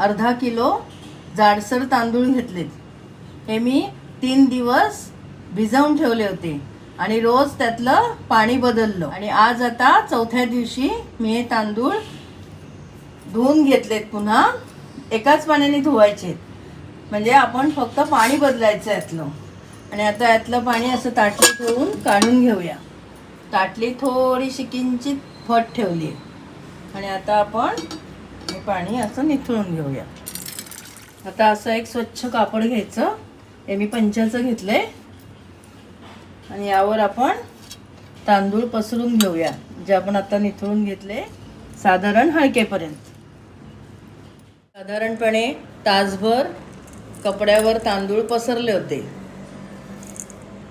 अर्धा किलो जाडसर तांदूळ घेतलेत. हे मी तीन दिवस भिजवून ठेवले होते आणि रोज त्यातलं पाणी बदललं. आणि आज आता चौथ्या दिवशी मी हे तांदूळ धुवून घेतलेत पुन्हा. एकाच पाण्याने धुवायचे म्हणजे आपण फक्त पाणी बदलायचं यातलं. आणि आता यातलं पाणी असं ताटली ठेवून काढून घेऊया. ताटली थोडीशी किंचित फट ठेवली आणि आता आपण हे पाणी असं निथळून घेऊया. आता असं एक स्वच्छ कापड घ्यायचं. हे मी पंचाचं घेतलंय. आणि यावर आपण तांदूळ पसरून घेऊया जे आपण आता निथळून घेतले साधारण हलकेपर्यंत. साधारणपणे तासभर कपड्यावर तांदूळ पसरले होते.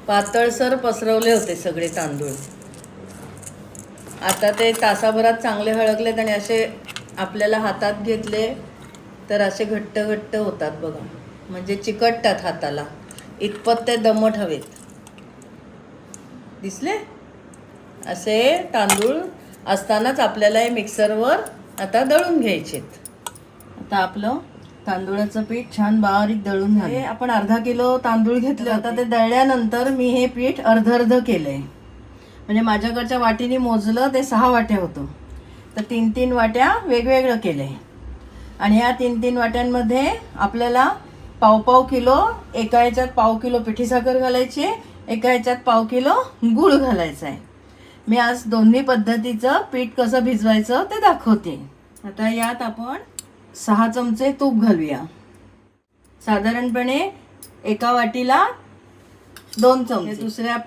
पातळसर पसरवले होते सगळे तांदूळ. आता ते तासाभरात चांगले हळकलेत आणि असे आपल्याला हातात घेतले तर असे घट्ट घट्ट होतात बघा. म्हणजे चिकटतात हाताला. इतपत ते दमट हवेत दिसले? असे तांदूळ असतानाच आपल्याला हे मिक्सरवर आता दळून घ्यायचेत. आता आपलं तांदूळाचं पीठ छान बारीक दळून झालं हे आपण अर्धा किलो तांदूळ घेतले. आता ते दळल्यानंतर मी हे पीठ अर्ध अर्ध केलंय. म्हणजे माझ्याकडच्या वाटीने मोजलं ते सहा वाट्या होतं. तर तीन तीन वाट्या वेगवेगळं केलं आहे आणि ह्या तीन तीन वाट्यांमध्ये आपल्याला पाव पाव किलो एका ह्याच्यात पाव किलो पिठी साखर घालायची एका ह्याच्यात पाव किलो गूळ घालायचा आहे मी आज दोन्ही पद्धतीचं पीठ कसं भिजवायचं ते दाखवते. आता यात आपण सहा चमचे तूप घालूया. साधारणपणे एका वाटीला दोन चमचे. दुसऱ्या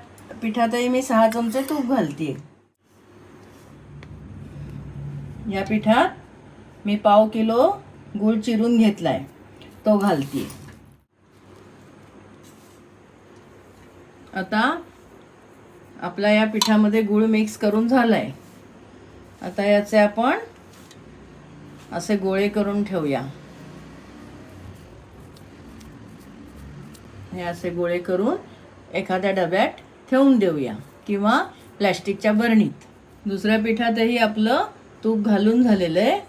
पिठातही मी सहा चमचे तूप घालते या पिठात मी पाव किलो गूळ चिरून घेतलाय. तो घालते आता आपला या पिठामध्ये गूळ मिक्स करून झालाय. आता याचे आपण असे गोळे करून ठेवूया. हे असे गोळे करून एखाद्या डब्यात ठेवून देऊया किंवा प्लॅस्टिकच्या बरणीत. दुसऱ्या पिठातही आपलं तूप घालून झालेलं आहे.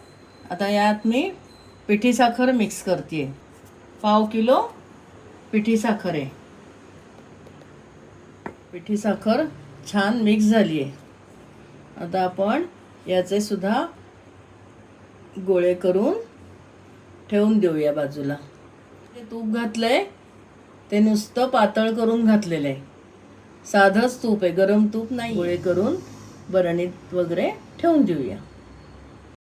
आता यात मी पिठी साखर मिक्स करते पाव किलो पिठी साखर आहे. पिठी साखर छान मिक्स झाली आहे आता आपण याचे सुद्धा गोळे करून ठेवून देऊया बाजूला. ते तूप घातलं आहे ते नुसतं पातळ करून घातलेलं आहे. साधंच तूप आहे गरम तूप नाही. गोळे करून बरणीत वगैरे ठेवून देऊया.